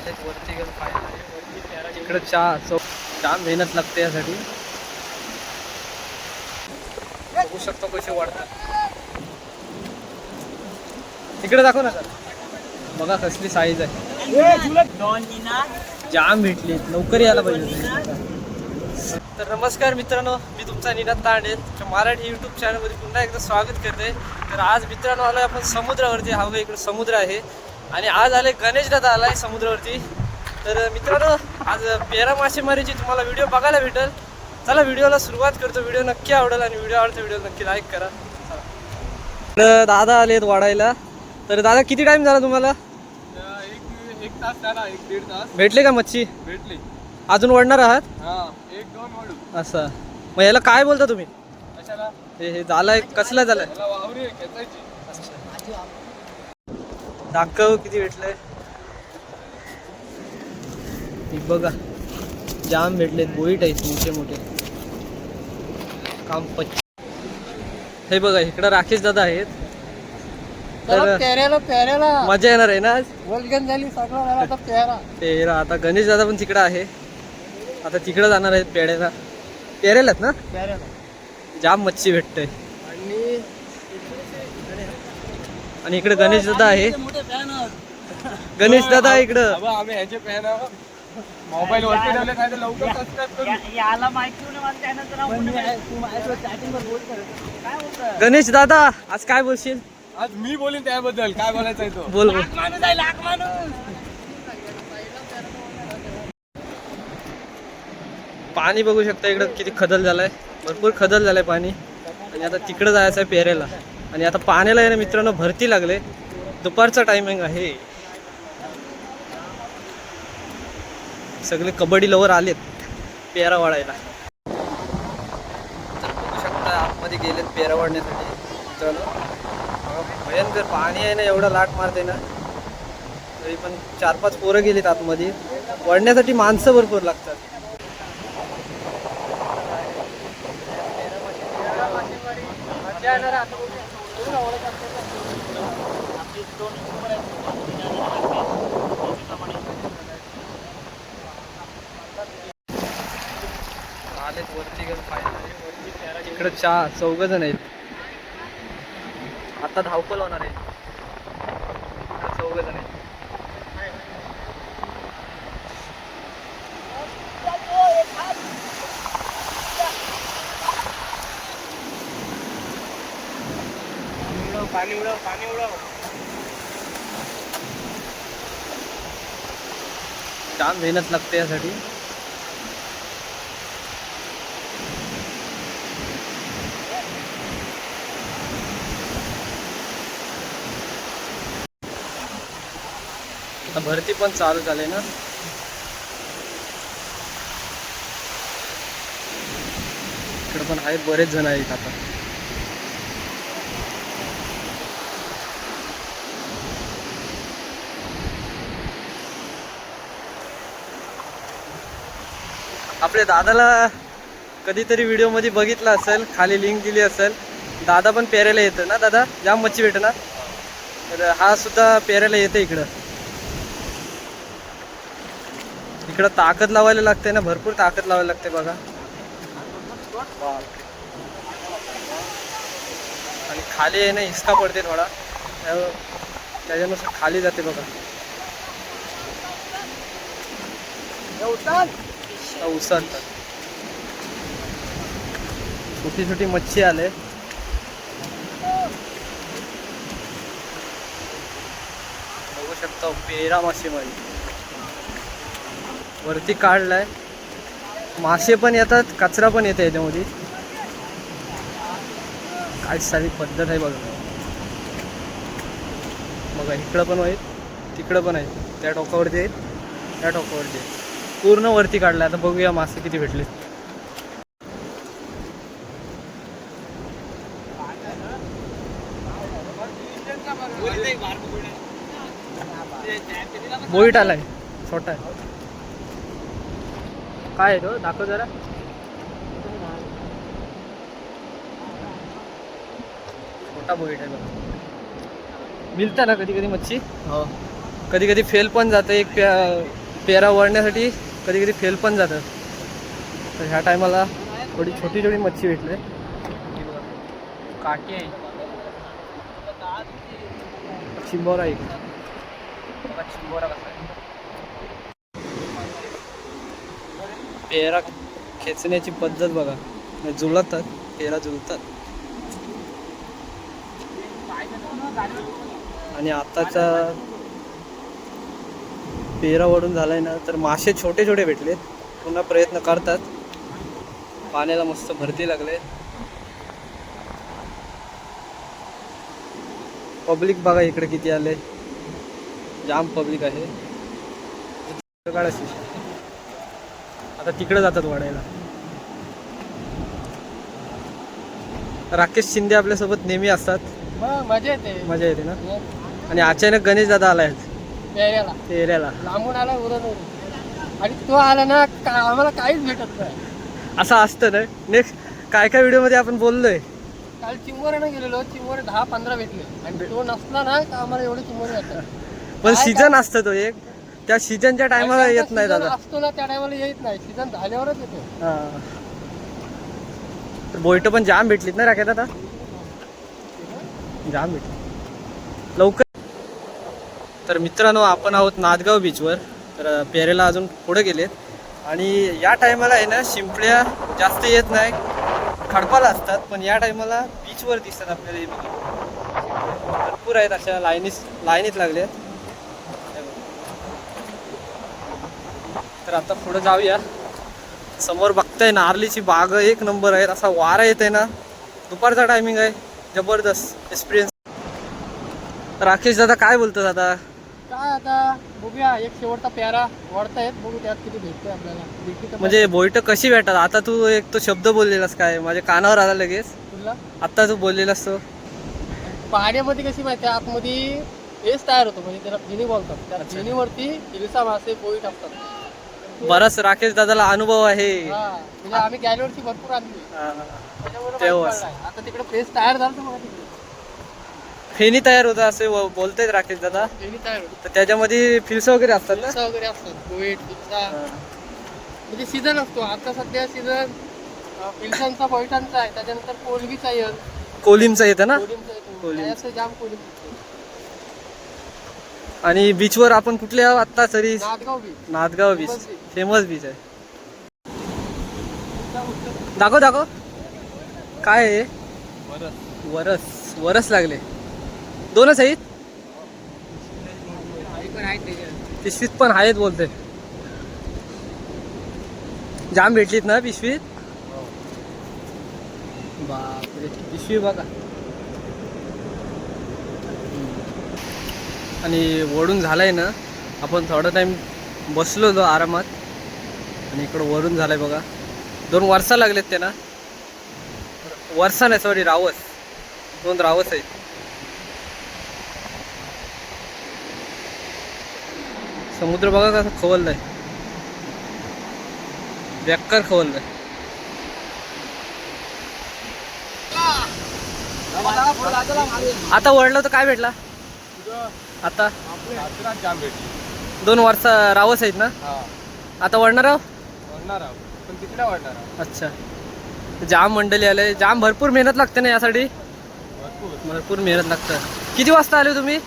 आलेत वरती गेलो पाहिजे इकडे चहा चौ जाम मेहनत लागते यासाठी. बघू शकतो कसे वाढतात. इकडे दाखव ना सर बघा कसली साईज आहे. जाम भेटली. लवकर यायला पाहिजे तर नमस्कार मित्रांनो मी तुमचा निनाद तांडे. मराठी यूट्यूब चॅनलमध्ये पुन्हा एकदा स्वागत करते. तर आज मित्रांनो आलो आपण समुद्रावरती. हवं इकडे समुद्र आहे. आणि आज आले गणेश दादा आलाय समुद्रावरती. तर मित्रांनो आज पेरा मासेमारीची तुम्हाला व्हिडिओ बघायला भेटेल. चला व्हिडिओला सुरुवात करतो. व्हिडिओ नक्की आवडेल आणि व्हिडिओ आवडतो व्हिडिओ नक्की लाईक करा. इकडं दादा आलेत वाढायला. तर दादा किती टाइम झाला तुम्हाला? एक एक तास झाला एक दीड तास. भेटले का मच्छी? भेटली. अजून वाढणार आहात? एक दोन असं. मग याला काय बोलता तुम्ही? हे हे झालंय कसला झालंय त्याला वावरी आहे, खेचायची दाखव किती भेटलंय. बघा जाम भेटलेत बोईट आहेत मोठे मोठे. काम पच्च हे बघा इकडं राकेश दादा आहेत. तर मजा येणार आहे ना आज? वल्गन झाली सगळं झाला आता गणेश दादा पण तिकडं आहे. आता तिकडं जाणार आहेत पेड्याला पेरेलात ना? पेऱ्याला. जाम मच्छी भेटते आणि आणि इकडे गणेश दादा आहे. गणेश दादा आहे इकडं. आम्ही ह्याचे फॅन मोबाईल वरती ठेवले काय तर लवकर सबस्क्राईब करू. याला माहिती नाही माझं चॅनलचं नाव काय गणेश दादा आज काय बोलशील? आज मी बोलीन त्याबद्दल. काय बोलायचं आहे तो? बोल बोल. माणूस आहे लाख माणूस. पाणी बघू शकता इकडं किती खदल झालाय. भरपूर खदल झालंय पाणी. आणि आता तिकडं जायचं आहे पेरेला. आणि आता पाण्याला आहे ना मित्रांनो भरती लागले. दुपारचा टायमिंग आहे. सगळे कबड्डी लवर आलेत पेरा वाढायला. तर बघू शकता आतमध्ये गेलेत पेरा वाढण्यासाठी. मित्रांनो भयंकर पाणी आहे ना एवढं लाट मारते ना. तरी पण चार पाच पोरं गेलीत आतमध्ये. वळण्यासाठी माणसं भरपूर लागतात. आलेत इकडे चार चौघ जण आहेत. आता धावपल होणार आहे. चौघ जण आहेत. पाणी उडव पाणी उडव. जाम मेहनत लागते यासाठी. आता भरती पण चालू झाली ना. इकडे पण आहेत बरेच जण आहेत आता. आपल्या दादाला कधीतरी व्हिडिओमध्ये बघितलं असेल खाली लिंक दिली असेल. दादा पण पेरायला येतं ना दादा? जाम मच्छी भेटणार तर हा सुद्धा पेरायला येतं इकडं. इकडं ताकद लावायला लागते ना भरपूर ताकद लावायला लागते बघा. आणि खाली आहे ना हिसका पडते थोडा. त्याच्यानुसार खाली जाते बघा. उसात छोटी छोटी मच्छी आले. बघू शकता पेरा मासेमारी. वरती काढलाय. मासे पण येतात कचरा पण येते याच्यामध्ये. काय सारी पद्धत आहे बघा. बघा इकडं पण आहेत तिकडं पण आहेत. त्या टोकावरती आहेत त्या टोकावरती आहेत. पूर्ण वरती काढलाय आता बघूया मासे किती भेटले. बोईट आलाय. छोटा आहे. काय तो? दाखव जरा. छोटा बोईट आहे बघा. मिळतं ना कधी कधी मच्छी? हो. कधी कधी फेल पण जातं. एक पे पेरा वळण्यासाठी कधी कधी फेल पण जातं तर ह्या टायमाला थोडी छोटी छोटी मच्छी भेटले. आहे. चिंबोरा बघा चिंबोरा पेरा खेचण्याची पद्धत बघा. जुळतात पेरा जुळतात. आणि आताचा पेरा वडून झालाय ना तर मासे छोटे छोटे भेटले. पुन्हा प्रयत्न करतात. पाण्याला मस्त भरती लागले. पब्लिक बघा इकडे किती आले. जाम पब्लिक आहे. आता तिकडे जातात वाढायला. राकेश शिंदे आपल्यासोबत नेहमी असतात. मजा येते. मजा येते ना? आणि अचानक गणेश दादा आलाय पेऱ्याला लांबून आला उरण आणि तो आला ना का आम्हाला काहीच भेटत नाही. असं असतं ना. नेक्स्ट काय काय व्हिडिओमध्ये आपण बोललोय? काल चिंबोऱ्यानं गेलेलो चिंबोरे दहा पंधरा भेटले. आणि तो नसला ना का आम्हाला एवढे चिंबोरे पण काय सीझन असतं तो एक. त्या सीझनच्या टायमाला येत नाही दादा. असतो ना त्या टायमाला येत नाही. सीझन झाल्यावरच येतो. हा. तर बोईट पण जाम भेटलीत ना राख्यात आता जाम भेटली. लवकर तर मित्रांनो आपण आहोत नादगाव बीचवर. तर पेरेला अजून पुढे गेलेत. आणि या टायमाला आहे ना शिंपड्या जास्त येत नाही. खडपाला असतात पण या टायमाला बीचवर दिसतात आपल्याला हे बघा. भरपूर आहेत अशा लाईनीस लाईनीत लागल्या तर आता पुढे जाऊया. समोर बघताय नारलीची बाग एक नंबर आहे असा वारा येत आहे ना. दुपारचा टायमिंग आहे. जबरदस्त एक्सपिरियन्स राकेश दादा काय बोलतो दादा काय आता? बघूया. एक शेवटचा प्यारा वाढतायत. बघू त्यात किती भेटतोय आपल्याला. भेटली तर म्हणजे बोईट कशी भेटतात? आता तू एक तो शब्द बोललेलास काय? माझ्या कानावर आला लगेच. तुला आता तू बोललेलास तो. पाण्यामध्ये कशी माहिती आहे? आतमध्ये हेच तयार होतो. म्हणजे त्याला फिनी बोलतात त्या अच्छा. फिनीवरती इलिसा मासे पोईट असतात बराच राकेश दादाला अनुभव आहे. हा. म्हणजे आम्ही गेल्या वर्षी भरपूर आणली. हा. त्याच्यामुळे माहिती तेव्हा. पडलाय. आता तिकडे प्रेस तयार झालं तर बघा तिकडे. फेनी तयार होतं असे व- बोलतायत राकेश दादा. फेनी तयार होतो तर त्याच्यामध्ये फिल्स वगैरे असतात ना? वगैरे असतात. हा. म्हणजे सीझन असतो. आता सध्या सीझन पिल्सांचा पोईटांचा आहे. त्याच्यानंतर कोलबीचा येईल कोलिमचं येतं ना? कोलिमचा येतो. कोलिम. जाम कोलिम आणि बीचवर आपण कुठले आहोत आत्ता तरी? Nadgaon beach Nadgaon beach Famous beach. Famous beach आहे. दाखव दाखव. काय आहे? वरस. वरस लागले. दोनच आहेत? पिशवीत पण आहेत बोलते जाम भेटलीत ना पिशवीत बापरे. पिशवी बघा. आणि वडून झालाय ना आपण थोडा टाइम बसलो होतो आरामात. आणि इकडं वरून झालाय बघा. दोन वर्षा लागलेत त्यांना. वर्षा नाही सॉरी रावस. दोन रावस आहेत. समुद्र बघा कसं खवललाय बेकार खवललाय आता वळलं तर काय भेटला? आता? जाम दोन वर्ष रावस आहेत ना? आता वळणार आहो? पण अच्छा. जाम मंडळी आले. जाम भरपूर मेहनत लागते ना यासाठी? भरपूर भरपूर मेहनत लागतं. किती वाजता आले हो तुम्ही?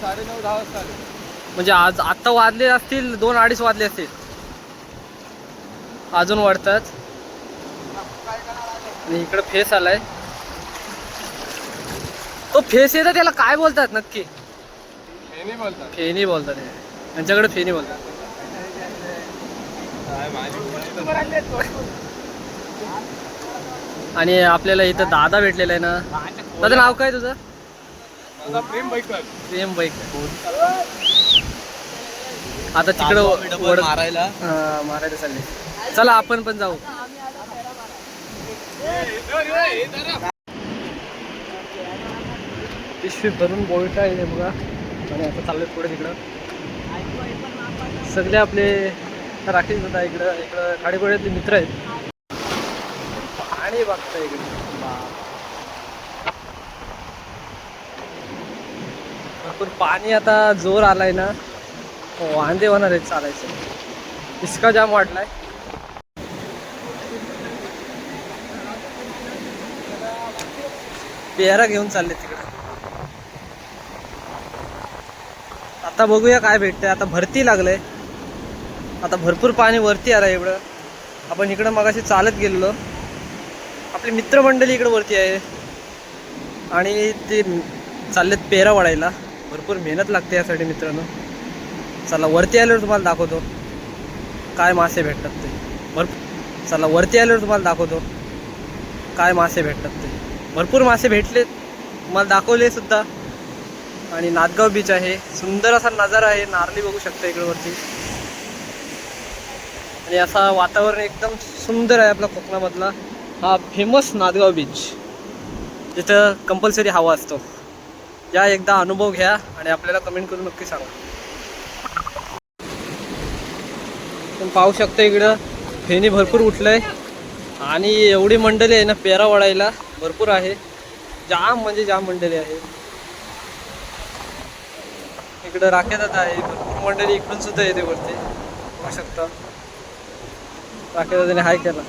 साडे नऊ दहा वाजता आले. म्हणजे आज आत्ता वाजले असतील दोन अडीच वाजले असतील. अजून वाढतात. आणि इकडं फेस आलाय. तो फेस येतं त्याला काय बोलतात नक्की? नाही बोलतात. फेनी बोलतात. त्यांच्याकडे फेनी बोलतात. आणि आपल्याला इथं दादा भेटलेला आहे ना. दादा नाव काय तुझं? प्रेम बैकर. प्रेम बाईक आता तिकडं मारायला. हा, मारायला चालले. चला आपण पण जाऊ. पिशवी भरून बोलटा आहे बघा. आणि आता चाललोय पुढे तिकडं. सगळे आपले राकेश दादा इकडं इकडं खाडीपोळ्यातले मित्र आहेत. पाणी बघता इकडे. भरपूर पाणी आता जोर आलाय ना. हो, वांदे होणार आहेत चालायचं. इतका जाम वाटलाय पेहरा घेऊन चालले तिकडे. आता बघूया काय भेटतंय. आता भरती लागलंय. आता भरपूर पाणी वरती आलं एवढं. आपण इकडं मगाशी चालत गेलेलो. आपली मित्रमंडळी इकडं वरती आहे. आणि ते चाललेत पेरा वाढायला. भरपूर मेहनत लागते यासाठी मित्रांनो. चला वरती आल्यावर तुम्हाला दाखवतो. काय मासे भेटतात ते. भरपूर चला वरती आल्यावर तुम्हाला दाखवतो. काय मासे भेटतात ते. भरपूर मासे भेटले तुम्हाला दाखवले सुद्धा. आणि नादगाव बीच आहे. सुंदर असा नजारा आहे. नारली बघू शकता इकडवरती आणि असा वातावरण एकदम सुंदर आहे आपला कोकणामधला. हा फेमस नादगाव बीच जिथं कंपल्सरी हवा असतो. या एकदा अनुभव घ्या आणि आपल्याला कमेंट करून नक्की सांगा. तुम्ही पाहू शकता इकडं. फेणी भरपूर उठलंय. आणि एवढी मंडळी आहे ना पेरा वळायला भरपूर आहे. जाम म्हणजे जाम मंडळी आहे. इकडं राखेदात आहे. भरपूर मंडळी इकडून सुद्धा येते वरती. पाहू शकता. राखेदादाने हाय केला.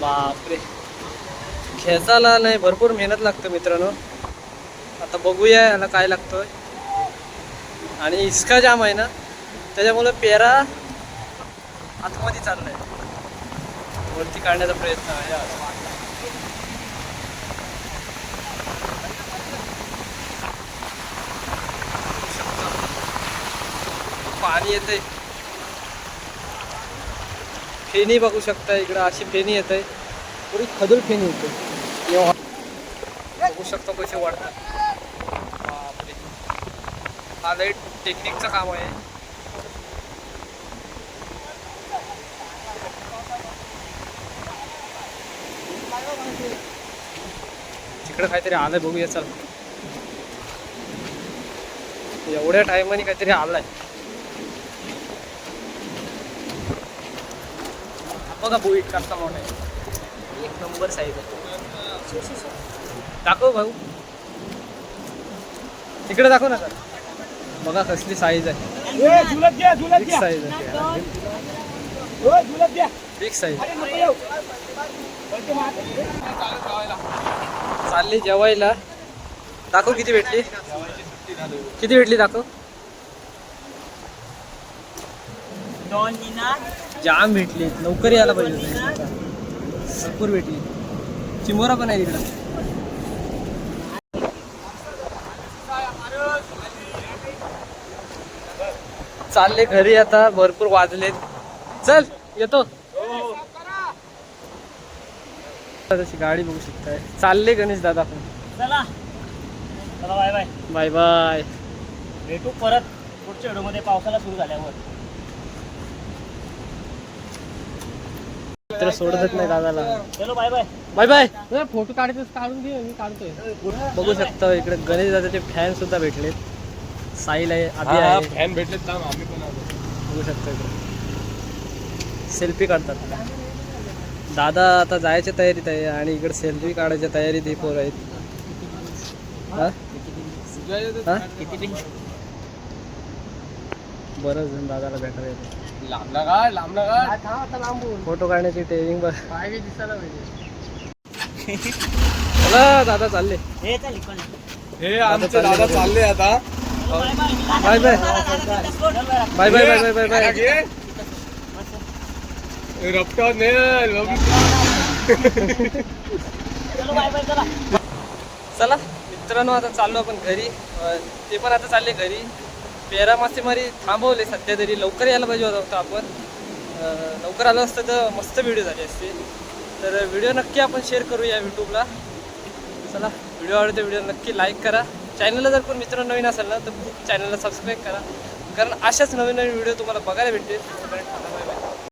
बापरे. खेचायला नाही भरपूर मेहनत लागतं मित्रांनो. आता बघूया याला काय लागतं आणि इसका जाम आहे ना त्याच्यामुळं पेरा आतमध्ये चाललाय. वरती काढण्याचा प्रयत्न आहे. पाणी येते फेणी बघू शकता इकडं अशी फेणी येते पुरी खदूर फेणी येते बघू शकता कसे वाढतात. हा लई टेक्निकचं काम आहे. तिकडं काहीतरी आलंय बघूया चल. एवढ्या टायमाने काहीतरी आलाय. बघा बोईट करता मोठा आहे एक नंबर साईज आहे. दाखव भाऊ. तिकडे दाखव ना सर बघा कसली साईज आहे. बिग साईज आहे. बिग साईज चालली जेवायला. दाखव किती भेटली. किती भेटली दाखव. जाम भेटली. लवकर यायला पाहिजे. भरपूर भेटली. चिमोरा पण आहे तिकडं. चालले घरी आता भरपूर वाजलेत. चल येतो. तशी गाडी बघू शकताय. चालले गणेश दादा आपण चला. चला बाय बाय बाय बाय भेटू परत पुढच्या व्हिडिओमध्ये. पावसाला सुरू झाल्यावर. तर सोडतच नाही दादाला. चलो bye bye bye bye photo काढायचं काढून घे मी काढतोय. बघू शकता इकडे गणेश दादाचे फॅन सुद्धा भेटलेत. साईल आहे अभि आहे. फॅन भेटले थांब आम्ही पण आलो. बघू शकता इकडे. सेल्फी काढतात. दादा आता जायच्या तयारीत आहे आणि इकडे सेल्फी काढायच्या तयारीत हे पोर आहेत. हा? हा? बरंच जण दादाला भेटायला येतो. लांबला काय लांबला लांबून फोटो काढण्याची ट्रेनिंग बघ चला दादा चालले. हे आमचे दादा चालले आता. बाय बाय बाय बाय चल bye. Bye bye bye bye bye bye रपटा ने चलो बाय बाय चला. चला मित्रांनो आता चाललो आपण घरी. ते पण आता चालले घरी. पेरा मासेमारी थांबवले सध्या तरी. लवकर यायला पाहिजे होतं आपण. लवकर आलं असतं तर मस्त व्हिडिओ झाले असते. तर व्हिडिओ नक्की आपण शेअर करूया यूट्यूबला चला व्हिडिओ आवडते व्हिडिओ नक्की लाईक करा. चॅनलला जर कोण मित्र नवीन असेल ना तर चॅनलला सबस्क्राईब करा. कारण अशाच नवीन नवीन व्हिडिओ तुम्हाला बघायला भेटतील.